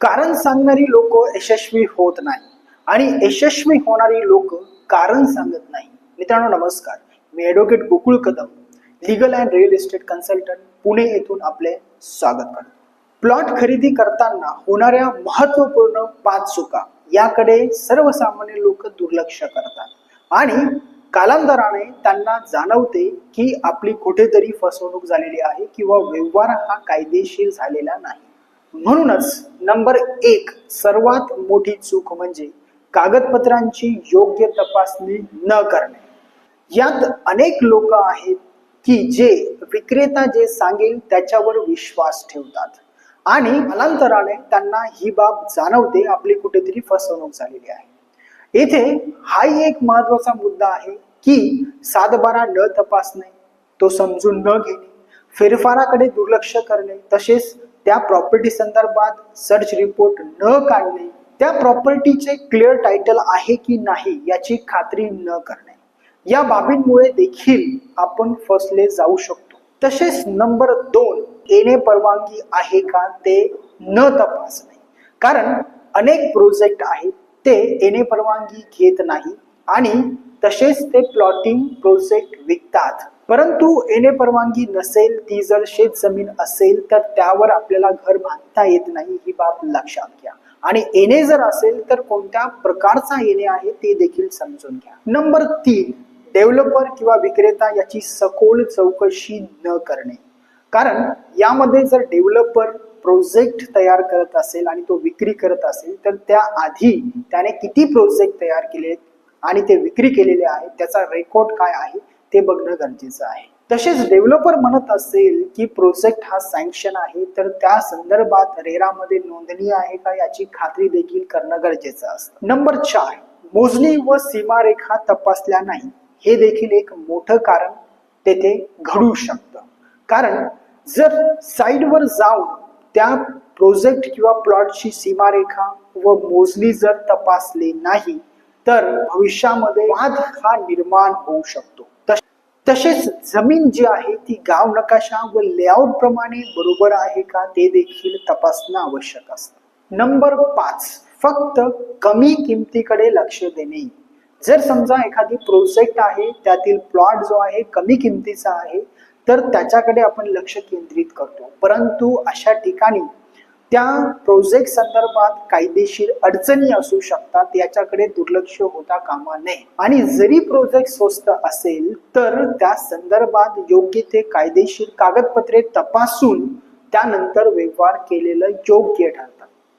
कारण सांगणारी लोक यशस्वी होत नाही. आणि यशस्वी होणारी लोक कारण सांगत नाही. मित्रांनो नमस्कार. मी advocate Gokul Kadam legal and real estate consultant Pune येथून आपले स्वागत करतो. प्लॉट खरेदी करताना होणाऱ्या महत्त्वपूर्ण पाच चुका याकडे सर्वसामान्य लोक दुर्लक्ष करतात. आणि कालांतराने त्यांना जाणवते की आपली कुठेतरी फसवणूक झालेली आहे किंवा व्यवहार हा कायदेशीर झालेला नाही. म्हणूनच नंबर एक सर्वात मोठी चूक म्हणजे कागदपत्रांची योग्य तपासणी न करणे. यात अनेक लोक आहेत की जे विक्रेता जे सांगेल त्याच्यावर विश्वास ठेवतात. आणि कालांतराने त्यांना ही बाब जाणवते आपली कुठेतरी फसवणूक झालेली आहे. येथे हाही एक महत्त्वाचा मुद्दा आहे की सातबारा न तपासणे तो समजून न घेणे फेरफाराकडे दुर्लक्ष करणे तसेच त्या प्रॉपर्टी संदर्भात सर्च रिपोर्ट न काढणे त्या प्रॉपर्टीचे क्लिअर टायटल आहे की नाही याची खात्री न करणे. या बाबींमुळे देखील आपण फसले जाऊ शकतो. तसेच नंबर दोन येणे परवानगी आहे का ते न तपासणे. कारण अनेक प्रोजेक्ट आहेत ते येणे परवानगी घेत नाही आणि तसेच ते प्लॉटिंग प्रोजेक्ट विकतात. परंतु येणे परवानगी नसेल ती जर शेत जमीन असेल तर त्यावर आपल्याला घर बांधता येत नाही ही बाब लक्षात घ्या. आणि येणे जर असेल तर कोणत्या प्रकारचा येणे आहे ते देखील समजून घ्या. नंबर तीन डेव्हलपर किंवा विक्रेता याची सखोल चौकशी न करणे. कारण यामध्ये जर डेव्हलपर प्रोजेक्ट तयार करत असेल आणि तो विक्री करत असेल तर त्याआधी त्याने किती प्रोजेक्ट तयार केले आणि ते विक्री केलेले आहेत त्याचा रेकॉर्ड काय आहे ते बघणं गरजेचं आहे. तसेच डेव्हलपर म्हणत असेल की प्रोजेक्ट हा सँक्शन आहे तर त्या संदर्भात रेरामध्ये नोंदणी आहे का याची खात्री देखील करणं गरजेचं असतं. नंबर चार मोजणी व सीमारेखा तपासल्या नाही. हे देखील एक मोठं कारण तेथे घडू शकतं. कारण जर साईडवर जाऊन त्या प्रोजेक्ट किंवा प्लॉटची सीमारेखा व मोजणी जर तपासली नाही तर भविष्यामध्ये वाद हा निर्माण होऊ शकतो. तसेच जमीन जी आहे ती गाव नकाशा व लेआउट प्रमाणे बरोबर आहे का ते देखील तपासणं आवश्यक असतं. नंबर पाच फक्त कमी किमतीकडे लक्ष देणे. जर समजा एखादी प्रोजेक्ट आहे त्यातील प्लॉट जो आहे कमी किमतीचा आहे तर त्याच्याकडे आपण लक्ष केंद्रित करतो. परंतु अशा ठिकाणी त्या प्रोजेक्ट संदर्भात कायदेशीर अडचणी असू शकतात याच्याकडे दुर्लक्ष होता कामा नये. आणि जरी प्रोजेक्ट स्वस्त असेल तर त्या संदर्भात योग्य ते कायदेशीर कागदपत्रे तपासून त्यानंतर व्यवहार केलेलं योग्य ठरतं.